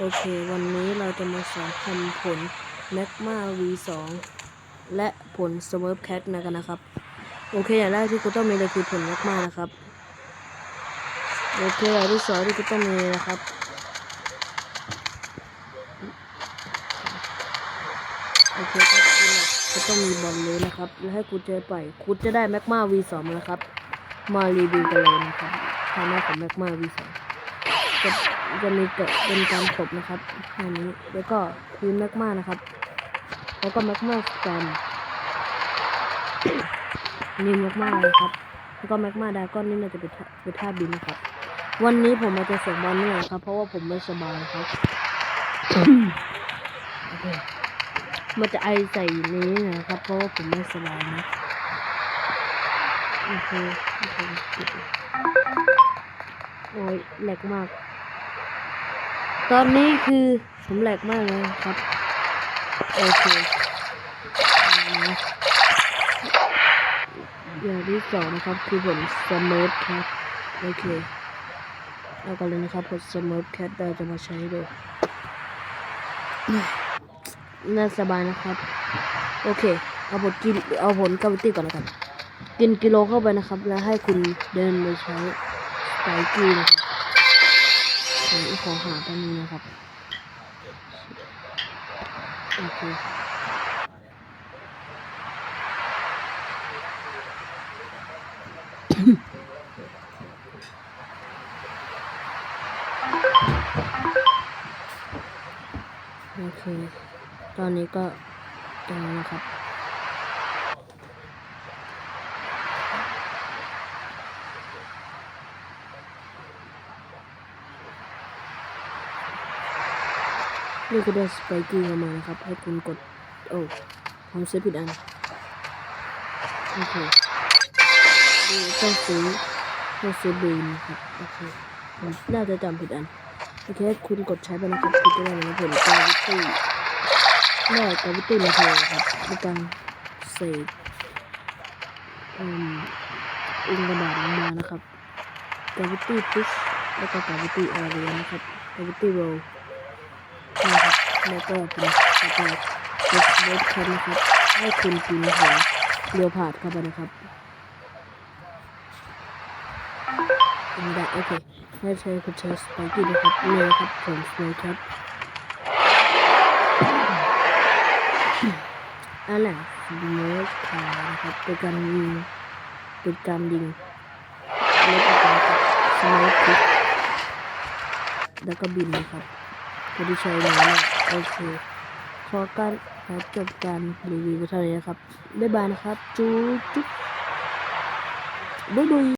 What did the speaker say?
โอเค วันนี้เราจะมาสอนทำผล Magma V2 และผล Smurf Cat นะกันนะครับ โอเค อย่างแรกที่คุณต้องมีเลยคือผล Magma นะครับ โอเคอย่างที่สองที่คุณต้องมีนะครับ โอเคครับคุณจะต้องมีบอลเลยนะครับ แล้วให้คุณเจอปคุณจะได้ Magma V2 นะครับ มารีวิวกันเลยนะครับทางหน้าของ Magma V2 จะมีเกิดเป็นการตบนะครับอันนี้แล้วก็พื้นแมกมานะครับ แล้วก็แมกมาสแกนนี่แมกมานะครับ แล้วก็แมกมาดาก้อนนี่น่าจะเป็นเป็นท่าบินนะครับ วันนี้ผมมาจะส่งบอลนี่นะครับ เพราะว่าผมไม่สบายครับโอเคมันจะไอใส่นี้นะครับ เพราะว่าผมไม่สบายนะโอเคโอเคโอ้ยแหลกมาก ตอนนี้คือผมแหลกมากเลยครับ โอเคอืมอย่างที่สองนะครับคือผลสมิร์ฟครับโอเคเอากันเลยนะครับผลสมิร์ฟแคทเราจะมาใช้ดูน่าสบายนะครับ โอเค เอาผลกินเอาผลกาวิตี้ก่อนนะครับกินกิโลเข้าไปนะครับ แล้วให้คุณเดินไปใช้สไปกี้นะครับ ผมขอหาแป๊บนึงนะครับ โอเคโอเค ตอนนี้ก็ตรงแล้นะครับ นี่ก็ได้สไปกี้เข้ามานะครับ ให้คุณกด โอ้ผมซื้อผิดอัน โอเคนี่ต้องซื้อต้องซื้อบีนนะครับ โอเคผมน่าจะจำผิดอัน โอเค คุณกดใช้ไปนะครับคุณจะได้รับผลกาวิตี้ได้กาวิตี้มาเทครับในการเสกอืมอุงกระดาษลงมานะครับกาวิตี้พุชแล้วก็กาวิตี้อารีนะครับกาวิตี้โรล แล้วก็เป็นสไตล์เล็กเล็กครับนะครับ ให้คุณกินหัวเรียวผาดเข้าไปนะครับเป็นได้โอเคให้ใช้คุณใช้สไปกี้นะครับเลยครับผมสวยครับอันน่ะเนื้อขานะครับเป็นการยิงเป็นการยิงแล้วก็การสไลด์คิกแล้วก็บินนะครับไม่ได้ใช้แล้ว โอเคขอการจบการรีวิวไปเท่านี้นะครับ บ๊ายบายนะครับ จุ๊บจุ๊บบ๊ายบาย